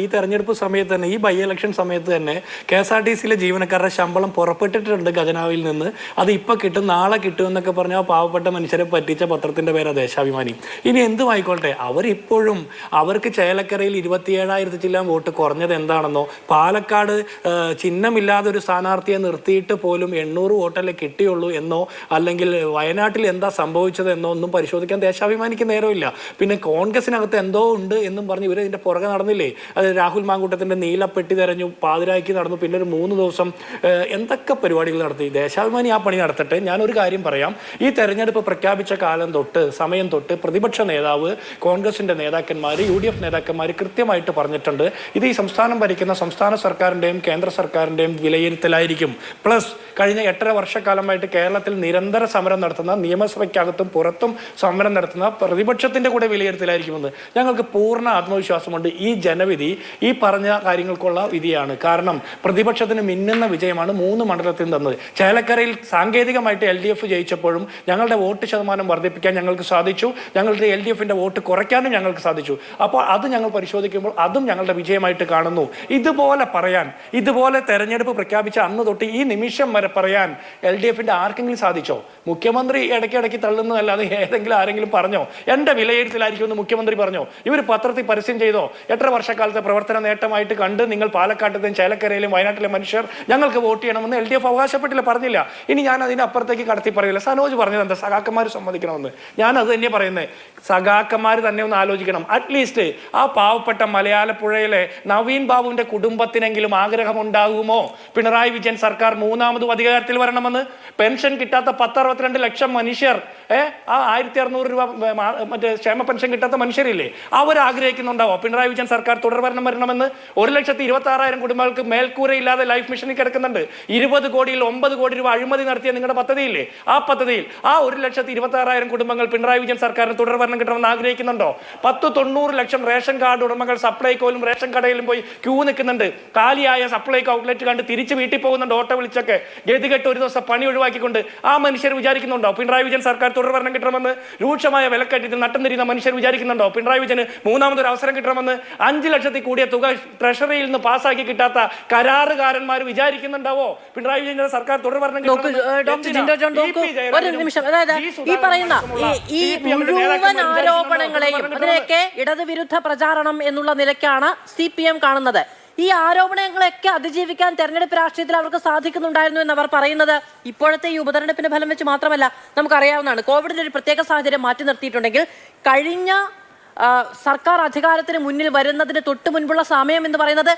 ഈ തെരഞ്ഞെടുപ്പ് സമയത്ത് തന്നെ ഈ ബൈ ഇലക്ഷൻ സമയത്ത് തന്നെ കെ എസ് ആർ ടി സിയിലെ ജീവനക്കാരുടെ ശമ്പളം പുറപ്പെട്ടിട്ടുണ്ട് ഖജനാവിൽ നിന്ന്. അത് ഇപ്പൊ കിട്ടും നാളെ കിട്ടും എന്നൊക്കെ പറഞ്ഞ ആ പാവപ്പെട്ട മനുഷ്യരെ പറ്റിച്ച പത്രത്തിന്റെ പേരാ ദേശാഭിമാനി. ഇനി എന്തും ആയിക്കോട്ടെ അവരിപ്പോഴും അവർക്ക് ചേലക്കരയിൽ ഇരുപത്തിയേഴായിരത്തി ചില്ലാൻ വോട്ട് കുറഞ്ഞത് എന്താണെന്നോ പാലക്കാട് ചിഹ്നമില്ലാതെ ഒരു സ്ഥാനാർത്ഥിയെ നിർത്തിയിട്ട് പോലും എണ്ണൂറ് വോട്ടല്ലേ കിട്ടിയുള്ളൂ എന്നോ അല്ലെങ്കിൽ വയനാട്ടിൽ എന്താ സംഭവിച്ചതെന്നോ ഒന്നും പരിശോധിക്കാൻ ദേശാഭിമാനിക്ക് നേരമില്ല. പിന്നെ കോൺഗ്രസിനകത്ത് എന്തോ ഉണ്ട് എന്നും പറഞ്ഞ് ഇവർ ഇതിന്റെ പുറകെ നടന്നില്ലേ? രാഹുൽ മാങ്കൂട്ടത്തിന്റെ നീലപ്പെട്ടി തെരഞ്ഞു പാതിരാക്കി നടന്നു പിന്നെ ഒരു മൂന്ന് ദിവസം എന്തൊക്കെ പരിപാടികൾ നടത്തി. ദേശാഭിമാനി ആ പണി നടത്തട്ടെ. ഞാനൊരു കാര്യം പറയാം. ഈ തെരഞ്ഞെടുപ്പ് പ്രഖ്യാപിച്ച കാലം തൊട്ട് സമയം തൊട്ട് പ്രതിപക്ഷ നേതാവ് കോൺഗ്രസിന്റെ നേതാക്കന്മാർ യു ഡി എഫ് നേതാക്കന്മാർ കൃത്യമായിട്ട് പറഞ്ഞിട്ടുണ്ട്. ഇത് ഈ സംസ്ഥാനം ഭരിക്കുന്ന സംസ്ഥാന സർക്കാരിന്റെയും കേന്ദ്ര സർക്കാരിന്റെയും വിലയിരുത്തലായിരിക്കും. പ്ലസ് കഴിഞ്ഞ എട്ടര വർഷക്കാലമായിട്ട് കേരളത്തിൽ നിരന്തര സമരം നടത്തുന്ന നിയമസഭയ്ക്കകത്തും പുറത്തും സമരം നടത്തുന്ന പ്രതിപക്ഷത്തിന്റെ കൂടെ വിലയിരുത്തലായിരിക്കുമെന്ന് ഞങ്ങൾക്ക് പൂർണ ആത്മവിശ്വാസമുണ്ട്. ഈ ജനവിധി ഈ പറഞ്ഞ കാര്യങ്ങൾക്കുള്ള വിധിയാണ്. കാരണം പ്രതിപക്ഷത്തിന് മിന്നുന്ന വിജയമാണ് മൂന്ന് മണ്ഡലത്തിൽ തന്നത് ചേലക്കരയിൽ സാങ്കേതികമായിട്ട് എൽ ഡി എഫ് ജയിച്ചപ്പോഴും ഞങ്ങളുടെ വോട്ട് ശതമാനം വർദ്ധിപ്പിക്കാൻ ഞങ്ങൾക്ക് സാധിച്ചു. ഞങ്ങളുടെ എൽ ഡി എഫിന്റെ വോട്ട് കുറയ്ക്കാനും ഞങ്ങൾക്ക് സാധിച്ചു. അപ്പോൾ അത് ഞങ്ങൾ പരിശോധിക്കുമ്പോൾ അതും ഞങ്ങളുടെ വിജയമായിട്ട് കാണുന്നു. ഇതുപോലെ പറയാൻ ഇതുപോലെ തെരഞ്ഞെടുപ്പ് പ്രഖ്യാപിച്ച അന്ന് തൊട്ട് ഈ നിമിഷം വരെ പറയാൻ എൽ ഡി എഫിന്റെ ആർക്കെങ്കിലും സാധിച്ചോ? മുഖ്യമന്ത്രി ഇടയ്ക്കിടയ്ക്ക് തള്ളുന്നതല്ലാതെ ഏതെങ്കിലും ആരെങ്കിലും പറഞ്ഞോ? എന്റെ വിലയിരുത്തലായിരിക്കുമെന്ന് മുഖ്യമന്ത്രി പറഞ്ഞോ? ഇവർ പത്രത്തിൽ പരസ്യം ചെയ്തോ? എത്ര വർഷക്കാലത്തെ പ്രവർത്തന നേട്ടമായിട്ട് കണ്ട് നിങ്ങൾ പാലക്കാട്ടത്തെയും ചേലക്കരയിലും വയനാട്ടിലെ മനുഷ്യർ ഞങ്ങൾക്ക് വോട്ട് ചെയ്യണമെന്ന് എൽ ഡി എഫ് അവകാശപ്പെട്ടില്ല പറഞ്ഞില്ല. ഇനി ഞാൻ അതിന് അപ്പുറത്തേക്ക് കടത്തി പറയില്ല. സനോജ് പറഞ്ഞത് എന്താ? സഖാക്കന്മാർ സമ്മതിക്കണമെന്ന്. ഞാൻ അത് തന്നെ പറയുന്നത് സഖാക്കന്മാർ തന്നെ ഒന്ന് ആലോചിക്കണം. അറ്റ്ലീസ്റ്റ് ആ പാവപ്പെട്ട മലയാളപ്പുഴയിലെ നവീൻ ബാബുവിന്റെ കുടുംബത്തിനെങ്കിലും ആഗ്രഹമുണ്ടാകുമോ? പിണറായി വിജയൻ സർക്കാർ മൂന്നാമതും അധികാരത്തിൽ വരണമെന്ന്? പെൻഷൻ കിട്ടാത്ത പത്തറുപത്തിരണ്ട് ലക്ഷം മനുഷ്യർ ആ ആയിരത്തി അറുന്നൂറ് രൂപ മറ്റേ ക്ഷേമ പെൻഷൻ കിട്ടാത്ത മനുഷ്യരില്ലേ? അവർ ആഗ്രഹിക്കുന്നുണ്ടാവോ പിണറായി വിജയൻ സർക്കാർ തുടർഭരണം വരണമെന്ന് ഒരു ലക്ഷത്തി ഇരുപത്തി ആറായിരം കുടുംബങ്ങൾക്ക് മേൽക്കൂരയില്ലാതെ ലൈഫ് മിഷനിൽ കിടക്കുന്നുണ്ട്. ഇരുപത് കോടിയിൽ ഒമ്പത് കോടി രൂപ അഴിമതി നടത്തിയ നിങ്ങളുടെ പദ്ധതിയില്ലേ? ആ പദ്ധതിയിൽ ആ ഒരു ലക്ഷത്തി ഇരുപത്തി ആറായിരം കുടുംബങ്ങൾ പിണറായി വിജയൻ സർക്കാരിന് തുടർഭരണം കിട്ടണമെന്ന് ആഗ്രഹിക്കുന്നുണ്ടോ? പത്ത് തൊണ്ണൂറ് ലക്ഷം റേഷൻ കാർഡ് ഉടമകൾ സപ്ലൈകോയിലും റേഷൻ കടയിലും പോയി ക്യൂ നിൽക്കുന്നുണ്ട്. കാലിയായ സപ്ലൈകോ ഔട്ട്ലെറ്റ് കണ്ട് തിരിച്ച് വീട്ടിൽ പോകുന്നുണ്ട് ഓട്ടോ വിളിച്ചൊക്കെ. ഗതികെട്ട് ഒരു ദിവസം പണി ഒഴിവാക്കിക്കൊണ്ട് ആ മനുഷ്യർ വിചാരിക്കുന്നുണ്ടോ? പിണറായി വിജയൻ സർക്കാർ തുടർഭരണം കിട്ടണമെന്ന് രൂക്ഷമായ വിലക്കയറ്റത്തിൽ നട്ടം തിരിയുന്ന മനുഷ്യർ വിചാരിക്കുന്നുണ്ടോ? പിണറായി വിജയന് മൂന്നാമതൊരു അവസരം കിട്ടണമെന്ന് അഞ്ച് ലക്ഷത്തിൽ കൂടിയ തുക ട്രഷറിയിൽ നിന്ന് പാസ്സാക്കി കിട്ടാത്ത കരാറുകാരന്മാർ വിചാരിക്കുന്നുണ്ടാവോ? പിണറായി വിജയൻ സർക്കാർ തുടർ ഒരു നിമിഷം. അതായത് ഈ പറയുന്ന ഈ മുഴുവൻ ആരോപണങ്ങളെയും അതിനെയൊക്കെ ഇടതുവിരുദ്ധ പ്രചാരണം എന്നുള്ള നിലയ്ക്കാണ് സി പി എം കാണുന്നത്. ഈ ആരോപണങ്ങളൊക്കെ അതിജീവിക്കാൻ തെരഞ്ഞെടുപ്പ് രാഷ്ട്രീയത്തിൽ അവർക്ക് സാധിക്കുന്നുണ്ടായിരുന്നു എന്ന് അവർ പറയുന്നത് ഇപ്പോഴത്തെ ഈ ഉപതെരഞ്ഞെടുപ്പിന്റെ ഫലം വെച്ച് മാത്രമല്ല നമുക്കറിയാവുന്നതാണ്. കോവിഡിന്റെ ഒരു പ്രത്യേക സാഹചര്യം മാറ്റി നിർത്തിയിട്ടുണ്ടെങ്കിൽ കഴിഞ്ഞ സർക്കാർ അധികാരത്തിന് മുന്നിൽ വരുന്നതിന് തൊട്ട് മുൻപുള്ള സമയം എന്ന് പറയുന്നത്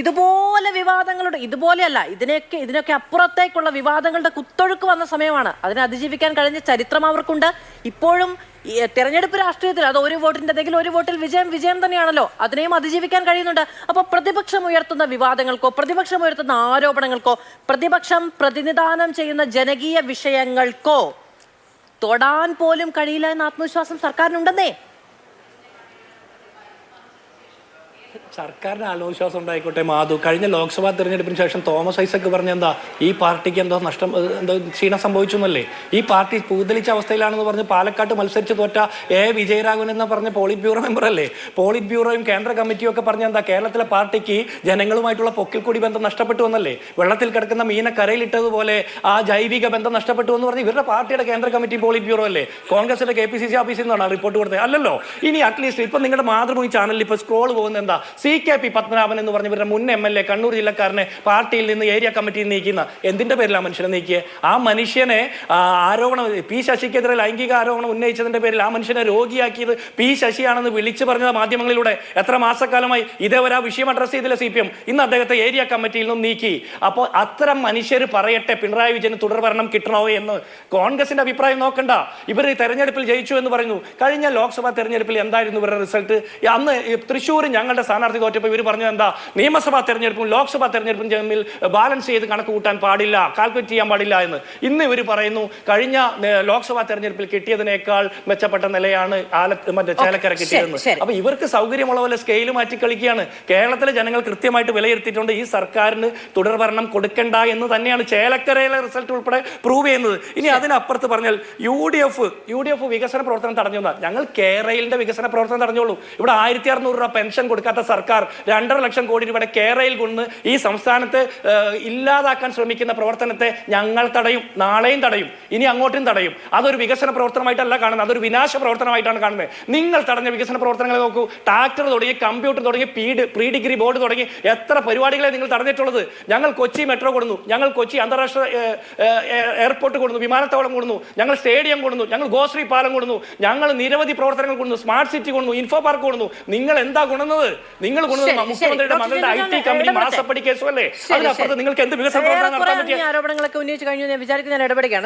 ഇതുപോലെ വിവാദങ്ങളുടെ ഇതുപോലെയല്ല ഇതിനെയൊക്കെ ഇതിനൊക്കെ അപ്പുറത്തേക്കുള്ള വിവാദങ്ങളുടെ കുത്തൊഴുക്ക് വന്ന സമയമാണ്. അതിനെ അതിജീവിക്കാൻ കഴിഞ്ഞ ചരിത്രം അവർക്കുണ്ട്. ഇപ്പോഴും തിരഞ്ഞെടുപ്പ് രാഷ്ട്രീയത്തിൽ അത് ഒരു വോട്ടിന്റെ ഒരു വോട്ടിൽ വിജയം വിജയം തന്നെയാണല്ലോ. അതിനെയും അതിജീവിക്കാൻ കഴിയുന്നുണ്ട്. അപ്പോൾ പ്രതിപക്ഷം ഉയർത്തുന്ന വിവാദങ്ങൾക്കോ പ്രതിപക്ഷം ഉയർത്തുന്ന ആരോപണങ്ങൾക്കോ പ്രതിപക്ഷം പ്രതിനിധാനം ചെയ്യുന്ന ജനകീയ വിഷയങ്ങൾക്കോ തൊടാൻ പോലും കഴിയില്ല എന്ന ആത്മവിശ്വാസം സർക്കാരിനുണ്ടെന്നേ. സർക്കാരിന് ആത്മവിശ്വാസം ഉണ്ടായിക്കോട്ടെ മാധു. കഴിഞ്ഞ ലോക്സഭാ തെരഞ്ഞെടുപ്പിന് ശേഷം തോമസ് ഐസക് പറഞ്ഞ എന്താ ഈ പാർട്ടിക്ക് എന്തോ നഷ്ടം എന്തോ ക്ഷീണം സംഭവിച്ചു എന്നല്ലേ ഈ പാർട്ടി പൂതലിച്ച അവസ്ഥയിലാണെന്ന് പറഞ്ഞ് പാലക്കാട്ട് മത്സരിച്ച് തോറ്റ എ വിജയരാഘവൻ എന്ന് പറഞ്ഞ പോളിറ്റ് ബ്യൂറോ മെമ്പർ അല്ലേ പോളിറ്റ് ബ്യൂറോയും കേന്ദ്ര കമ്മിറ്റിയും ഒക്കെ പറഞ്ഞ എന്താ കേരളത്തിലെ പാർട്ടിക്ക് ജനങ്ങളുമായിട്ടുള്ള പൊക്കിൽ കൂടി ബന്ധം നഷ്ടപ്പെട്ടു എന്നല്ലേ? വെള്ളത്തിൽ കിടക്കുന്ന മീനെ കരയിലിട്ടതുപോലെ ആ ജൈവിക ബന്ധം നഷ്ടപ്പെട്ടു എന്ന് പറഞ്ഞ് ഇവരുടെ പാർട്ടിയുടെ കേന്ദ്ര കമ്മിറ്റി പോളിറ്റ് ബ്യൂറോ അല്ലേ? കോൺഗ്രസിന്റെ കെ പി സി സി ഓഫീസിൽ നിന്നാണ് റിപ്പോർട്ട് കൊടുത്തത്. അല്ലല്ലോ ഇനി അറ്റ്ലീസ്റ്റ് ഇപ്പൊ നിങ്ങളുടെ മാതൃഭൂമി ചാനലിൽ ഇപ്പൊ സ്ക്രോൾ പോകുന്ന എന്താ സി കെ പി പത്മനാഭൻ എന്ന് പറഞ്ഞ ഇവരുടെ മുൻ എം എൽ എ കണ്ണൂർ ജില്ലക്കാരനെ പാർട്ടിയിൽ നിന്ന് ഏരിയ കമ്മിറ്റിയിൽ നീക്കുന്ന എന്തിന്റെ പേരിൽ ആ മനുഷ്യനെ നീക്കിയത് ആ മനുഷ്യനെ ആരോപണം പി ശശിക്കെതിരെ ലൈംഗിക ആരോപണം ഉന്നയിച്ചതിന്റെ പേരിൽ ആ മനുഷ്യനെ രോഗിയാക്കിയത് പി ശശിയാണെന്ന് വിളിച്ചു പറഞ്ഞത് മാധ്യമങ്ങളിലൂടെ എത്ര മാസക്കാലമായി ഇതേവരെ ആ വിഷയം അഡ്രസ് ചെയ്തില്ല സി പി എം. ഇന്ന് അദ്ദേഹത്തെ ഏരിയ കമ്മിറ്റിയിൽ നിന്നും നീക്കി. അപ്പോൾ അത്തരം മനുഷ്യർ പറയട്ടെ പിണറായി വിജയന് തുടർഭരണം കിട്ടണോ എന്ന് കോൺഗ്രസിന്റെ അഭിപ്രായം നോക്കണ്ട. ഇവർ തെരഞ്ഞെടുപ്പിൽ ജയിച്ചു എന്ന് പറഞ്ഞു കഴിഞ്ഞ ലോക്സഭാ തെരഞ്ഞെടുപ്പിൽ എന്തായിരുന്നു ഇവരുടെ റിസൾട്ട് അന്ന് തൃശ്ശൂർ ഞങ്ങളുടെ സ്ഥാനാർത്ഥി തോറ്റപ്പോൾ ഇവർ പറഞ്ഞത് എന്താ? നിയമസഭാ തെരഞ്ഞെടുപ്പും ലോക്സഭാ തെരഞ്ഞെടുപ്പും തമ്മിൽ ബാലൻസ് ചെയ്ത് കണക്ക് കൂട്ടാൻ പാടില്ല കാൽക്കുലേറ്റ് ചെയ്യാൻ പാടില്ല എന്ന്. ഇന്ന് ഇവർ പറയുന്നു കഴിഞ്ഞ ലോക്സഭാ തെരഞ്ഞെടുപ്പിൽ കിട്ടിയതിനേക്കാൾ മെച്ചപ്പെട്ട നിലയാണ് മറ്റേ ചേലക്കര കിട്ടിയതെന്ന്. അപ്പൊ ഇവർക്ക് സൗകര്യമുള്ള പോലെ സ്കെയിൽ മാറ്റി കളിക്കുകയാണ്. കേരളത്തിലെ ജനങ്ങൾ കൃത്യമായിട്ട് വിലയിരുത്തിയിട്ടുണ്ട് ഈ സർക്കാരിന് തുടർഭരണം കൊടുക്കണ്ട എന്ന് തന്നെയാണ് ചേലക്കരയിലെ റിസൾട്ട് ഉൾപ്പെടെ പ്രൂവ് ചെയ്യുന്നത്. ഇനി അതിനപ്പുറത്ത് പറഞ്ഞാൽ U D F U D F വികസന പ്രവർത്തനം തടഞ്ഞു. ഞങ്ങൾ കേരളിന്റെ വികസന പ്രവർത്തനം തടഞ്ഞോളൂ. ഇവിടെ ആയിരത്തി അറുന്നൂറ് രൂപ പെൻഷൻ കൊടുക്കാത്ത സർക്കാർ സർക്കാർ രണ്ടര ലക്ഷം കോടി രൂപയുടെ കേരയിൽ കൊണ്ട് ഈ സംസ്ഥാനത്ത് ഇല്ലാതാക്കാൻ ശ്രമിക്കുന്ന പ്രവർത്തനത്തെ ഞങ്ങൾ തടയും നാളെയും തടയും ഇനി അങ്ങോട്ടും തടയും. അതൊരു വികസന പ്രവർത്തനമായിട്ടല്ല കാണുന്നത് അതൊരു വിനാശ പ്രവർത്തനമായിട്ടാണ് കാണുന്നത്. നിങ്ങൾ തടഞ്ഞ വികസന പ്രവർത്തനങ്ങളെ നോക്കൂ. ട്രാക്ടർ തുടങ്ങി കമ്പ്യൂട്ടർ തുടങ്ങി പ്രീ ഡിഗ്രി ബോർഡ് തുടങ്ങി എത്ര പരിപാടികളെ നിങ്ങൾ തടഞ്ഞിട്ടുള്ളത്. ഞങ്ങൾ കൊച്ചി മെട്രോ കൊടുന്നു ഞങ്ങൾ കൊച്ചി അന്താരാഷ്ട്ര എയർപോർട്ട് കൊടുന്നു വിമാനത്താവളം കൊടുന്നു ഞങ്ങൾ സ്റ്റേഡിയം കൊടുന്നു ഞങ്ങൾ ഗോശ്രീ പാലം കൊടുന്നു ഞങ്ങൾ നിരവധി പ്രവർത്തനങ്ങൾ കൊടുന്നു സ്മാർട്ട് സിറ്റി കൊടുന്നു ഇൻഫോ പാർക്ക് കൊടുന്നു നിങ്ങൾ എന്താ ഗുണന്നത് നിങ്ങൾ കൊണ്ടുവന്ന മുഖ്യമന്ത്രിയുടെ മകളുടെ ഐ ടി കമ്പനി മാസപ്പടി കേസുമല്ലേ അല്ലേ? അതിനപ്പുറത്ത്. നിങ്ങൾക്ക് എന്ത് വികസന പ്രവർത്തനം നടത്താൻ പറ്റിയ ആരോപണങ്ങളൊക്കെ ഉന്നയിച്ചു കഴിഞ്ഞു ഞാൻ വിചാരിക്കുന്ന ഞാൻ ഇടപെടുകയാണ്.